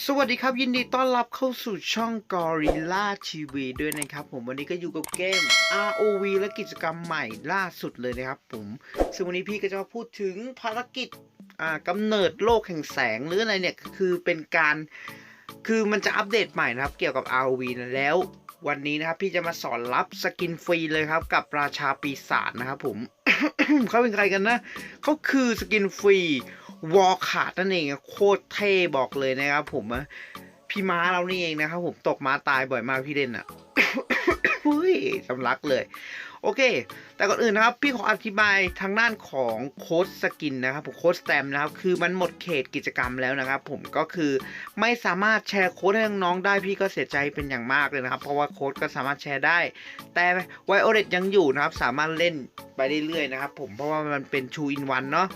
สวัสดีครับยินดีต้อนรับเข้าสู่ช่อง Gorilla TV ด้วยนะครับผมวันนี้ก็อยู่กับเกม ROV และกิจกรรมใหม่ล่าสุดเลยนะครับผมซึ่งวันนี้พี่ก็จะมาพูดถึงภารกิจอ่ากำเนิดโลกแห่งแสงหรืออะไรเนี่ยคือเป็นการคือมันจะอัปเดตใหม่นะครับ เกี่ยวกับ ROV นะแล้ว วันนี้นะครับพี่จะมาสอนรับสกินฟรีเลยครับ กับราชาปีศาจนะครับผมเขาเป็นใครกันนะเขาคือสกินฟรี วอลขาดนั่นเองโคตรเท่บอกเลยนะครับผมพี่ม้าเรานี่เองนะครับผมตกม้าตายบ่อยมากพี่เด่นอะเฮ้ยสำลักเลย โอเค แต่ก่อนอื่นนะครับ พี่ขออธิบายทางด้านของโค้ดสกินนะครับผมโค้ดสแตมนะครับ คือมันหมดเขตกิจกรรมแล้วนะครับ ผมก็คือไม่สามารถแชร์โค้ดให้น้องๆได้พี่ก็เสียใจเป็นอย่างมากเลยนะครับ เพราะว่าโค้ดก็สามารถแชร์ได้ แต่ไวโอเลตยังอยู่นะครับ สามารถเล่นไปเรื่อยๆนะครับ ผมเพราะว่ามันเป็น two in one เนาะ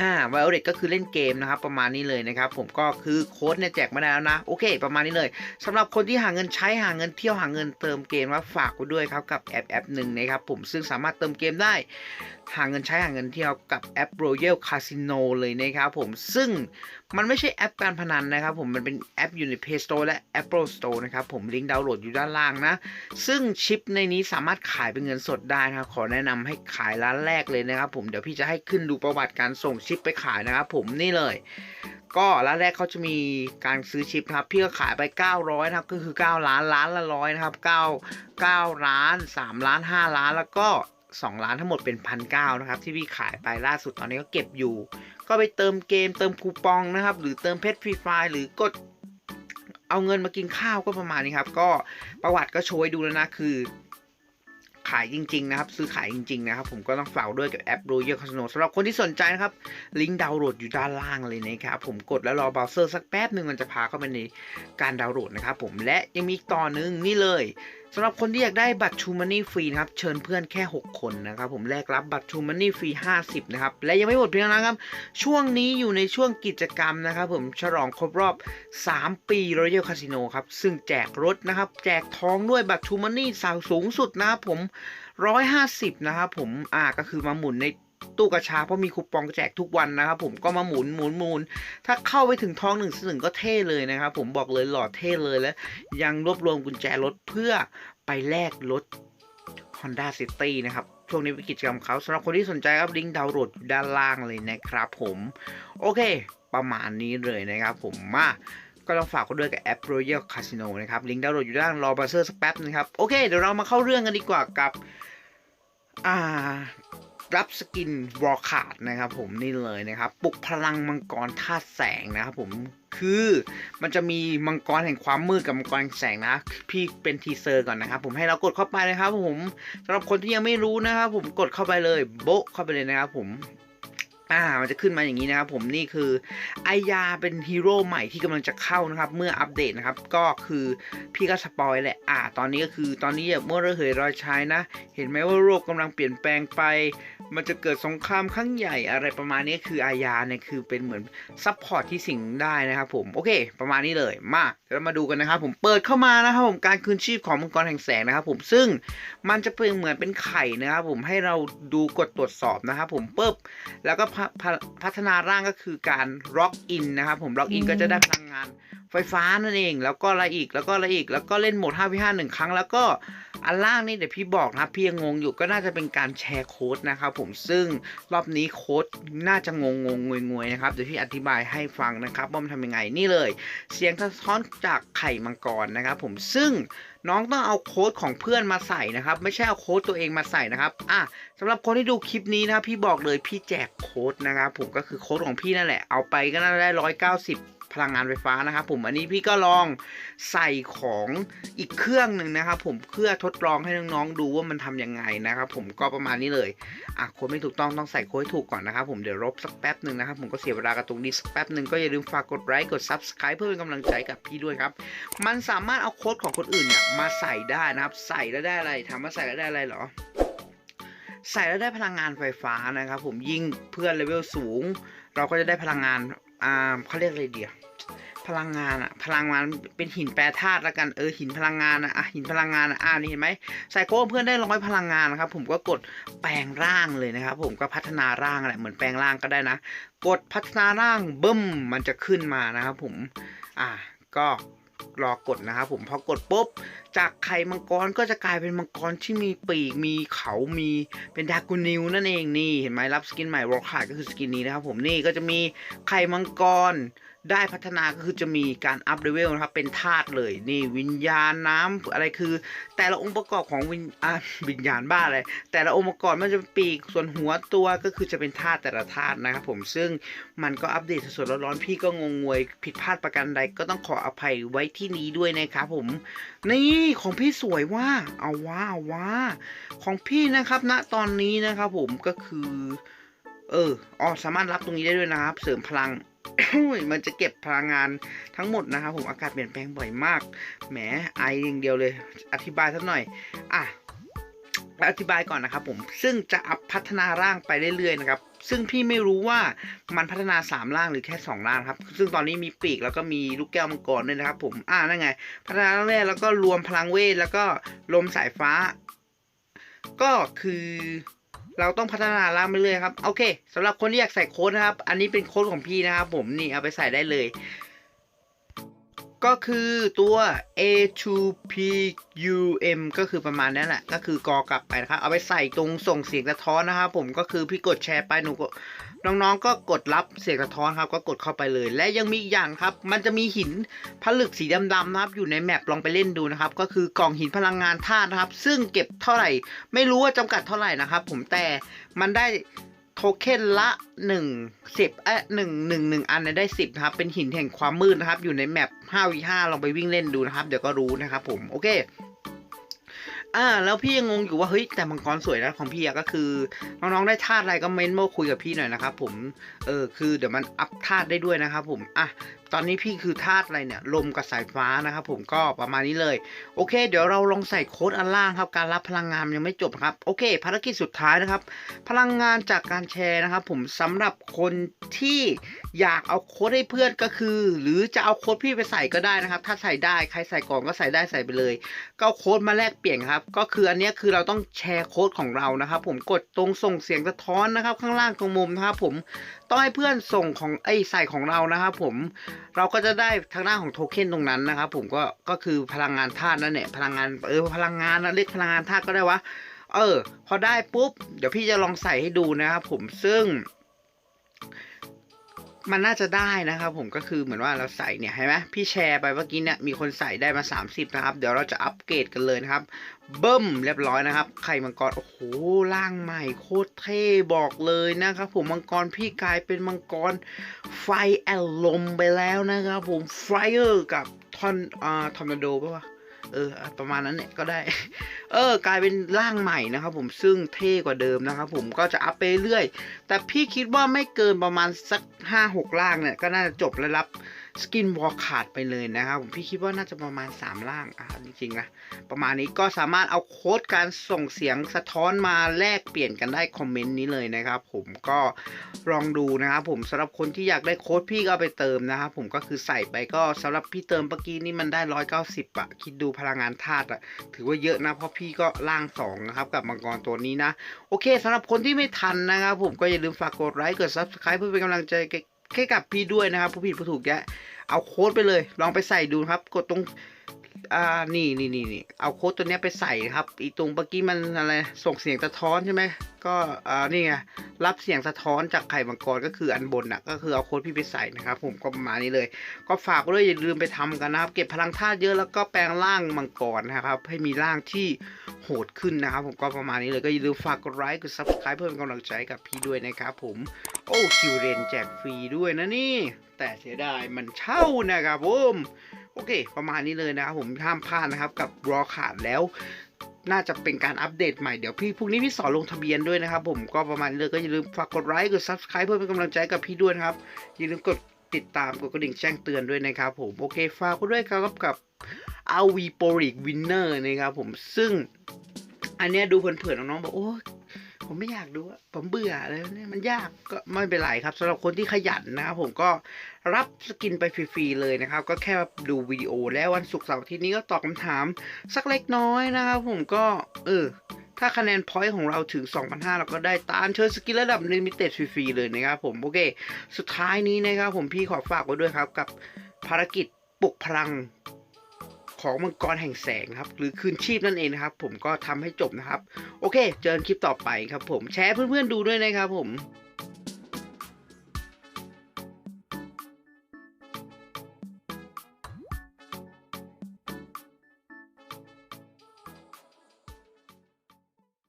อ่าไวโอเลตก็คือเล่นเกมนะครับ ประมาณนี้เลยนะครับ ผมก็คือโค้ดเนี่ยแจกมาได้แล้วนะ โอเค ประมาณนี้เลยสำหรับคนที่หาเงินใช้หาเงินเที่ยวหาเงินเติมเกมว่าฝากไว้ด้วยครับกับแอปแอปหนึ่งนะครับผมซึ่งสามารถเติมเกมได้หาเงินใช้หาเงินเที่ยวกับแอป Royal Casino เลยนะครับผมซึ่งมันไม่ใช่แอปการพนันนะครับผมมันเป็นแอปอยู่ใน Play Store และ Apple Store นะครับผมลิงก์ดาวน์โหลดอยู่ด้านล่างนะ ซึ่งชิปในนี้สามารถขายเป็นเงินสดได้นะครับขอแนะนำให้ขายร้านแรกเลยนะครับผมเดี๋ยวพี่จะให้ขึ้นดูประวัติการส่งชิปไปขายนะครับผมนี่เลย ก็ร้านแรกเขาจะมีการซื้อชิปครับพี่ก็ขายไป 900นะครับก็คือ 9 ล้านล้านละร้อยนะครับ 9 9 ล้าน 3 ล้าน 5 ล้านแล้วก็ 2 ล้านทั้งหมดเป็นพันเนะครับ ที่พี่ขายไปล่าสุดตอนนี้ก็เก็บอยู่ ก็ไปเติมเกมเติมคูปองนะครับ หรือเติมเพชรฟรีไฟหรือกดเอาเงินมากินข้าวก็ประมาณนี้ครับ ก็ประวัติก็โชว์ให้ดูแล้วนะคือ ขายจริง ๆ นะครับ ซื้อขายจริง ๆ นะครับ ผมก็ต้องฝากด้วยกับแอป Royal Casino สำหรับคนที่สนใจนะครับ ลิงก์ดาวน์โหลดอยู่ด้านล่างเลยนะครับ ผมกดแล้วรอเบราว์เซอร์สักแป๊บหนึ่งมันจะพาเข้าไปในการดาวน์โหลดนะครับผมและยังมีอีกต่อหนึงนี่เลย สำหรับคนที่อยากได้บัตรชูมันนี่ฟรีนะครับ เชิญเพื่อนแค่ 6 คนนะครับ ผมแลกรับบัตรชูมันนี่ฟรี 50 นะครับ และยังไม่หมดเพียงเท่านั้นครับ ช่วงนี้อยู่ในช่วงกิจกรรมนะครับ ผมฉลองครบรอบ 3 ปี Royal Casino ครับ ซึ่งแจกรถนะครับ แจกทองด้วยบัตรชูมันนี่สาวสูงสุดนะครับผม 150 นะครับผมอ่าก็คือมาหมุนใน ตู้กระชาเพราะมีคูปองแจกทุกวันนะครับผมก็มาหมุนหมุนหมุนถ้าเข้าไปถึงทองหนึ่งสลึงก็เท่เลยนะครับผมบอกเลยหล่อเท่เลยและยังรวบรวมกุญแจรถเพื่อไปแลกรถ Honda City นะครับช่วงนี้เป็นกิจกรรมเขาสำหรับคนที่สนใจครับลิงก์ดาวน์โหลดอยู่ด้านล่างเลยนะครับผมโอเค ประมาณนี้เลยนะครับผมมาก็ต้องฝากกันด้วยกับแอป Royal Casino นะครับ ลิงก์ดาวน์โหลดอยู่ด้านรอบัสเซอร์สักแป๊บนึงครับ โอเค เดี๋ยวเรามาเข้าเรื่องกันดีกว่ากับ อ่า รับสกินวอลขาดนะครับผมนี่เลยนะครับปลุกพลังมังกรธาตุแสงนะครับผมคือมันจะมีมังกรแห่งความมืดกับมังกรแห่งแสงนะ พี่เป็นทีเซอร์ก่อนนะครับ ผมให้เรากดเข้าไปนะครับผมสำหรับคนที่ยังไม่รู้นะครับผมกดเข้าไปเลยโบ๊ะเข้าไปเลยนะครับผม อ่ามันจะขึ้นมาอย่างนี้นะครับผมนี่คือไอยาเป็นฮีโร่ใหม่ที่กำลังจะเข้านะครับ เมื่ออัปเดตนะครับ ก็คือพี่ก็สปอยแหละอ่า ตอนนี้ก็คือตอนนี้เมื่อระเหยรอยชายนะ เห็นไหมว่าโลกกำลังเปลี่ยนแปลงไป มันจะเกิดสงครามครั้งใหญ่อะไรประมาณนี้คืออาญาเนี่ยคือเป็นเหมือนซัพพอร์ตที่สิงได้นะครับผมโอเค ประมาณนี้เลยมาเดี๋ยวเรามาดูกันนะครับ ผมเปิดเข้ามานะครับผมการคืนชีพของมังกรแห่งแสงนะครับ ผมซึ่งมันจะเป็นเหมือนเป็นไข่นะครับผมให้เราดูกดตรวจสอบนะครับผมปุ๊บแล้วก็พพะพัฒนาร่างก็คือการล็อกอินนะครับผมล็อกอินก็จะได้พลังงานไฟฟ้านั่นเอง แล้วก็อะไรอีกแล้วก็อะไรอีก แล้วก็เล่นโหมด 5v5 หนึ่งครั้ง แล้วก็อันล่างนี่เดี๋ยวพี่บอกนะครับพี่ยังงงอยู่ก็น่าจะเป็นการแชร์โค้ดนะครับผมซึ่งรอบนี้โค้ดน่าจะงงงงงวยงวยนะครับเดี๋ยวพี่อธิบายให้ฟังนะครับว่ามันทำยังไงนี่เลย เสียงสะท้อนจากไข่มังกรนะครับผมซึ่ง น้องต้องเอาโค้ดของเพื่อนมาใส่นะครับ ไม่ใช่เอาโค้ดตัวเองมาใส่นะครับอะสำหรับคนที่ดูคลิปนี้นะครับพี่บอกเลยพี่แจกโค้ดนะครับผมก็คือโค้ดของพี่นั่นแหละเอาไปก็น่าได้ร้อยเก้าสิบ พลังงานไฟฟ้านะครับผมอันนี้พี่ก็ลองใส่ของอีกเครื่องหนึ่งนะครับผมเพื่อทดลองให้น้องๆดูว่ามันทำยังไงนะครับผมก็ประมาณนี้เลยอะโค้ดไม่ถูกต้องต้องใส่โค้ดให้ถูกก่อนนะครับผมเดี๋ยวลบสักแป๊บหนึ่งนะครับผมก็เสียเวลากับตรงนี้สักแป๊บหนึ่งก็อย่าลืมฝากกดไลค์กด subscribe เพื่อเป็นกำลังใจกับพี่ด้วยครับมันสามารถเอาโค้ดของคนอื่นเนี่ยมาใส่ได้นะครับใส่แล้วได้อะไรถามว่าใส่แล้วได้อะไรเหรอใส่แล้วได้พลังงานไฟฟ้านะครับผมยิ่งเพื่อนเลเวลสูง เราก็จะได้พลังงานอ่าเขาเรียกอะไรเดียว พลังงานอะพลังงานเป็นหินแปรธาตุละกันเออหินพลังงานอะอะหินพลังงานอะอ่านี่เห็นไหมใส่โค้เพื่อนได้ร้อยพลังงานนะครับผมก็กดแปลงร่างเลยนะครับผมก็พัฒนาร่างแหละเหมือนแปลงร่างก็ได้นะ กดพัฒนาร่างบึ้มมันจะขึ้นมานะครับผมอะก็รอกดนะครับผมพอกดปุ๊บ จากไข่มังกรก็จะกลายเป็นมังกรที่มีปีกมีเขามีเป็นดากูนิวนั่นเองนี่เห็นไหมรับสกินใหม่วอลคาร์ก็คือสกินนี้นะครับผมนี่ก็จะมีไข่มังกรได้พัฒนาก็คือจะมีการอัพเลเวลนะครับเป็นธาตุเลยนี่วิญญาณน้ำอะไรคือ แต่ละองค์ประกอบของวิญวิญญาณบ้าอะไรแต่ละองค์ประกอบมันจะเป็นปีกส่วนหัวตัวก็คือจะเป็นธาตุแต่ละธาตุนะครับผมซึ่งมันก็อัปเดตสดๆร้อนๆพี่ก็งงงวยผิดพลาดประการใดก็ต้องขออภัยไว้ที่นี้ด้วยนะครับผมนี่ของพี่สวยว่าเอาว่าเอาว่าของพี่นะครับณตอนนี้นะครับผมก็คือ เอออ๋อสามารถรับตรงนี้ได้ด้วยนะครับ เสริมพลังมันจะเก็บพลังงานทั้งหมดนะครับผมอากาศเปลี่ยนแปลงบ่อยมากแหมไออย่างเดียวเลย อธิบายสักหน่อยอะอธิบายก่อนนะครับผมซึ่งจะอัพพัฒนาร่างไปเรื่อยๆนะครับ ซึ่งพี่ไม่รู้ว่ามันพัฒนา 3 ล่างหรือแค่ 2 ล่างครับ ซึ่งตอนนี้มีปีกแล้วก็มีลูกแก้วมังกรด้วยนะครับ ผมอ่านั่นไง พัฒนาร่างแรกแล้วก็รวมพลังเวทแล้วก็ลมสายฟ้า ก็คือเราต้องพัฒนาล่างไปเรื่อยครับ โอเคสำหรับคนที่อยากใส่โค้ดนะครับ อันนี้เป็นโค้ดของพี่นะครับ ผมนี่เอาไปใส่ได้เลย ก็คือตัว A2PUM ก็คือประมาณนั้นแหละ ก็คือกอกลับไปนะครับ เอาไปใส่ตรงส่งเสียงสะท้อนนะครับผมก็คือพี่กดแชร์ไปหนูก็น้องๆ ก็กดรับเสียงสะท้อนครับ ก็กดเข้าไปเลย และยังมีอีกอย่างครับ มันจะมีหินผลึกสีดำๆนะครับ อยู่ในแมปลองไปเล่นดูนะครับ ก็คือกล่องหินพลังงานธาตุนะครับ ซึ่งเก็บเท่าไหร่ ไม่รู้ว่าจำกัดเท่าไหร่นะครับ ผมแต่มันได้ โทเค็นละหนึ่งสิบเอ๊ะหนึ่งหนึ่งหนึ่งอันเนี่ยได้สิบนะครับ เป็นหินแห่งความมืดนะครับ อยู่ในแมปห้าวีห้าลองไปวิ่งเล่นดูนะครับ เดี๋ยวก็รู้นะครับผม โอเค อ่า แล้วพี่ยังงงอยู่ว่าเฮ้ยแต่มังกรสวยนะของพี่อะก็คือ น้องๆได้ธาตุอะไรก็เม้นมาคุยกับพี่หน่อยนะครับผมเออคือเดี๋ยวมันอัพธาตุได้ด้วยนะครับผมอะตอนนี้พี่คือธาตุอะไรเนี่ยลมกับสายฟ้านะครับผมก็ประมาณนี้เลย โอเค เดี๋ยวเราลองใส่โค้ดอันล่างครับ การรับพลังงานยังไม่จบครับ โอเค ภารกิจสุดท้ายนะครับ พลังงานจากการแชร์นะครับ ผมสำหรับคนที่อยากเอาโค้ดให้เพื่อนก็คือ หรือจะเอาโค้ดพี่ไปใส่ก็ได้นะครับ ถ้าใส่ได้ใครใส่ก่อนก็ใส่ได้ใส่ไปเลย ก็เอาโค้ดมาแลกเปลี่ยนครับก็คืออันนี้คือเราต้องแชร์โค้ดของเรานะครับ ผมกดตรงส่งเสียงสะท้อนนะครับ ข้างล่างตรงมุมนะครับ ผมต้องให้เพื่อนส่งของไอ้ใส่ของเรานะครับผมเราก็จะได้ทางหน้าของโทเค็นตรงนั้นนะครับ ผมก็ก็คือพลังงานธาตุนั่นแหละพลังงานเออพลังงานนะเรียกพลังงานธาตุก็ได้วะเออ พอได้ปุ๊บ เดี๋ยวพี่จะลองใส่ให้ดูนะครับผมซึ่ง มันน่าจะได้นะครับผมก็คือเหมือนว่าเราใส่เนี่ยเห็นไหมพี่แชร์ไปเมื่อกี้เนี่ยมีคนใส่ได้มา 30 นะครับ เดี๋ยวเราจะอัปเกรดกันเลยนะครับเบิ้มเรียบร้อยนะครับ ไข่มังกรโอ้โหร่างใหม่โคตรเท่บอกเลยนะครับ ผมมังกรพี่กลายเป็นมังกรไฟแอลลมไปแล้วนะครับ ผมไฟเออร์กับทอนอ่าทอร์นาโดป่ะวะ เออ ประมาณนั้นเนี่ยก็ได้ เออ กลายเป็นร่างใหม่นะครับผมซึ่งเท่กว่าเดิมนะครับผมก็จะอัพไปเรื่อย แต่พี่คิดว่าไม่เกินประมาณสัก 5-6ล่างเนี่ยก็น่าจะจบและรับ สกินวอลขาดไปเลยนะครับผมพี่คิดว่าน่าจะประมาณ 3 ล่างอะจริงๆนะประมาณนี้ก็สามารถเอาโค้ดการส่งเสียงสะท้อนมาแลกเปลี่ยนกันได้คอมเมนต์นี้เลยนะครับผมก็ลองดูนะครับผมสำหรับคนที่อยากได้โค้ดพี่ก็เอาไปเติมนะครับผมก็คือใส่ไปก็สำหรับพี่เติมเมื่อกี้นี่มันได้ 190อะคิดดูพลังงานธาตุอะถือว่าเยอะนะเพราะพี่ก็ล่าง2นะครับกับมังกรตัวนี้นะ โอเคสำหรับคนที่ไม่ทันนะครับผมก็อย่าลืมฝากกดไลค์กด subscribe เพื่อเป็นกำลังใจ ให้กับพี่ด้วยนะครับผู้ผิดผู้ถูกแยะเอาโค้ดไปเลย ลองไปใส่ดูครับ กดตรง อ่านี่นี่นี่นี่เอาโค้ดตัวนี้ไปใส่ครับอีตรงเมื่อกี้มันอะไรส่งเสียงสะท้อนใช่ไหมก็อ่านี่ไงรับเสียงสะท้อนจากไข่มังกรก็คืออันบนน่ะก็คือเอาโค้ดพี่ไปใส่นะครับ ผมก็ประมาณนี้เลย ก็ฝากด้วยอย่าลืมไปทำกันนะครับ เก็บพลังธาตุเยอะแล้วก็แปลงร่างมังกรนะครับ ให้มีร่างที่โหดขึ้นนะครับ ผมก็ประมาณนี้เลยก็อย่าลืมฝากกดไลค์กด subscribe เพื่อเป็นกำลังใจกับพี่ด้วยนะครับผมโอ้คิวเรนแจกฟรีด้วยนะนี่ แต่เสียดายมันเช่านะครับผม โอเค ประมาณนี้เลยนะครับผมห้ามพลาดนะครับกับรอขาดแล้วน่าจะเป็นการอัปเดตใหม่ เดี๋ยวพี่พรุ่งนี้พี่สอนลงทะเบียนด้วยนะครับผมก็ประมาณนี้เลยก็อย่าลืมฝากกดไลค์กด subscribe เพื่อเป็นกำลังใจกับพี่ด้วยนะครับ อย่าลืมกดติดตามกดกระดิ่งแจ้งเตือนด้วยนะครับผมโอเคฝากด้วยครับกับ RV p o r i c Winner นะครับผมซึ่งอันเนี้ยดูเผินๆน้องๆบอกโอ้ ผมไม่อยากดูผมเบื่อเลยเนี่ยมันยากก็ไม่เป็นไรครับสำหรับคนที่ขยันนะครับผมก็รับสกินไปฟรีๆเลยนะครับ ก็แค่ดูวิดีโอแล้ววันศุกร์เสาร์ทิตย์นี้ก็ตอบคำถามสักเล็กน้อยนะครับผมก็เออถ้าคะแนนพอยต์ของเราถึง 2,500 เราก็ได้ตามเชิญสกิลระดับลิมิเต็ดฟรีๆเลยนะครับผมโอเค สุดท้ายนี้นะครับผมพี่ขอฝากไว้ด้วยครับกับภารกิจปลุกพลัง ของมังกรแห่งแสงครับ หรือคืนชีพนั่นเองนะครับ ผมก็ทำให้จบนะครับ โอเค เจอกันคลิปต่อไปครับผมแชร์เพื่อนๆดูด้วยนะครับผม